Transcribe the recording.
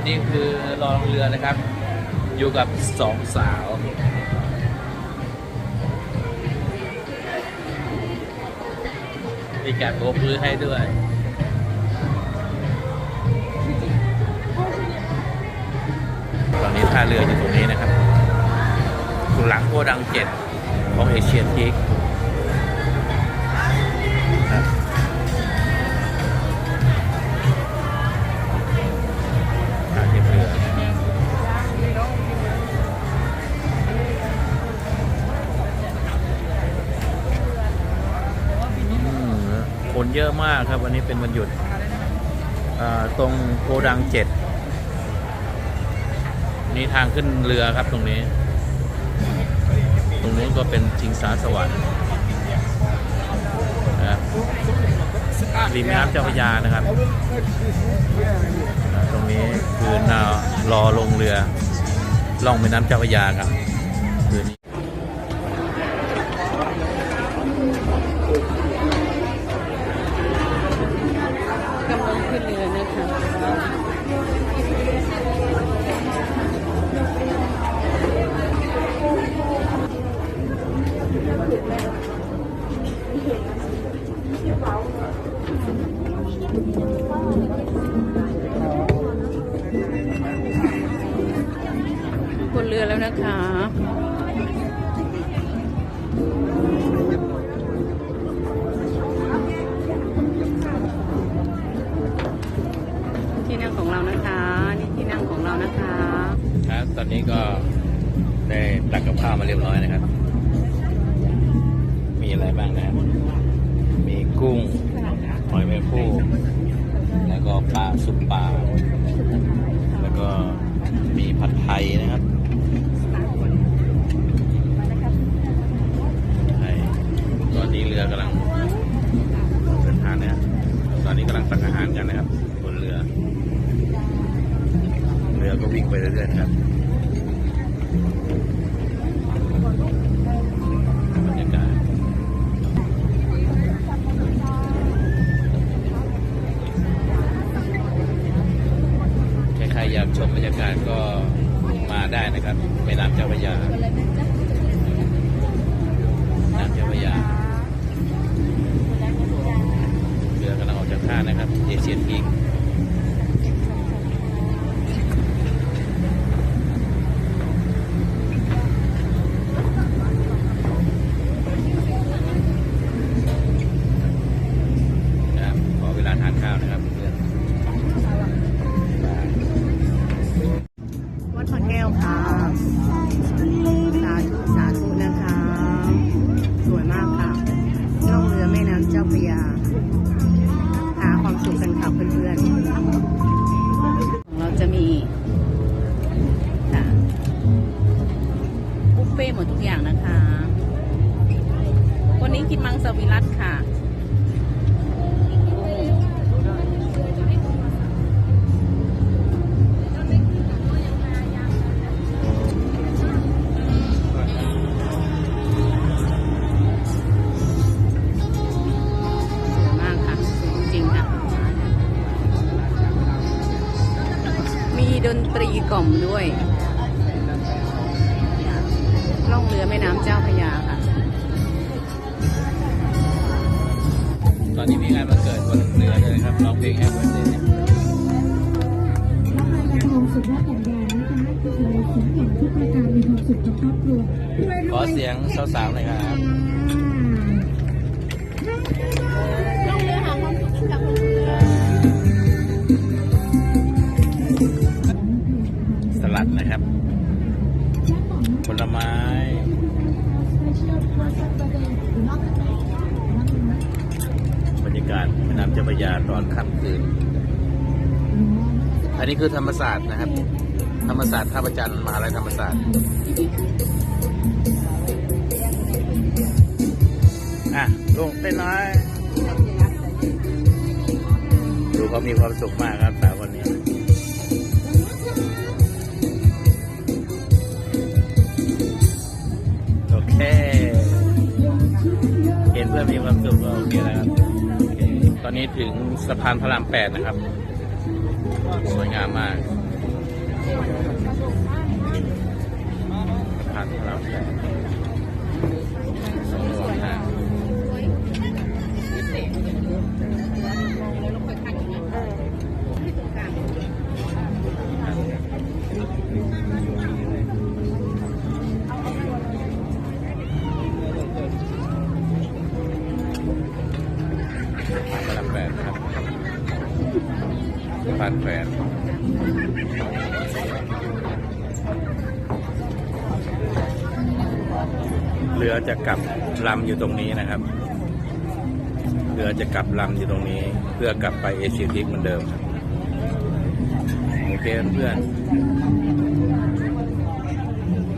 อนนี้คือรอลงเรือนะครับ อยู่กับสองสาวมีการโบกมือให้ด้วยตอนนี้ท่าเรืออยู่ตรงนี้นะครับ หลังโกดังเจ็ดของเอเชียทีกค คนเยอะมากครับ วันนี้เป็นวันหยุดตรงโกดังเจ็ดนี่ทางขึ้นเรือครับตรงนี้ ตรงนู้นก็เป็นชิงสาสวรรค์ริมน้ำเจ้าพระยานะครับ ตรงนี้คือนารอลงเรือล่องแม่น้ำเจ้าพระยาครับคืนนี้ บนเรือแล้วนะคะ นั่งของเรานะคะครับตอนนี้ก็ได้ตักกับข้าวมาเรียบร้อยนะครับ มีอะไรบ้างนะครับมีกุ้งหอยแมงภู่แล้วก็ปลาซุปปลาแล้วก็มีผัดไทยนะครับไทยตอนนี้เรือกำลัง อยากชมบรรยากาศก็มาได้นะครับแม่น้ำเจ้าพระยาน้ำเจ้าพระยาเรือกำลังออกจากท่านะครับเอเชียนกิง ล่องเรือแม่น้ำเจ้าพระยาค่ะ ตอนนี้มีงานวันเกิดบนเรือเลยนะครับร้องเพลงแฮปปี้เดย์ความสุขและแข็งแรงนะคะเราขออย่างทุกประการมีความสุขกับครอบครัวรวยๆขอเสียงสาวๆหน่อยครับำเจ้าพระยาตอนค่ำคืน อันนี้คือธรรมศาสตร์นะครับ ธรรมศาสตร์ท่าประจันมหาลัยธรรมศาสตร์อะลงเต้นน้อย ดูเขามีความสุขมากครับสาวคนนี้โอเค เห็นเพื่อนมีความสุขก็โอเคแล้วครับ ตอนนี้ถึงสะพานพระรามแปดนะครับ สวยงามมากพันพราส พันแปดเรือจะกลับลำอยู่ตรงนี้นะครับ เรือจะกลับลำอยู่ตรงนี้ เพื่อกลับไปเอเชียทิกเหมือนเดิมโอเคเพื่อน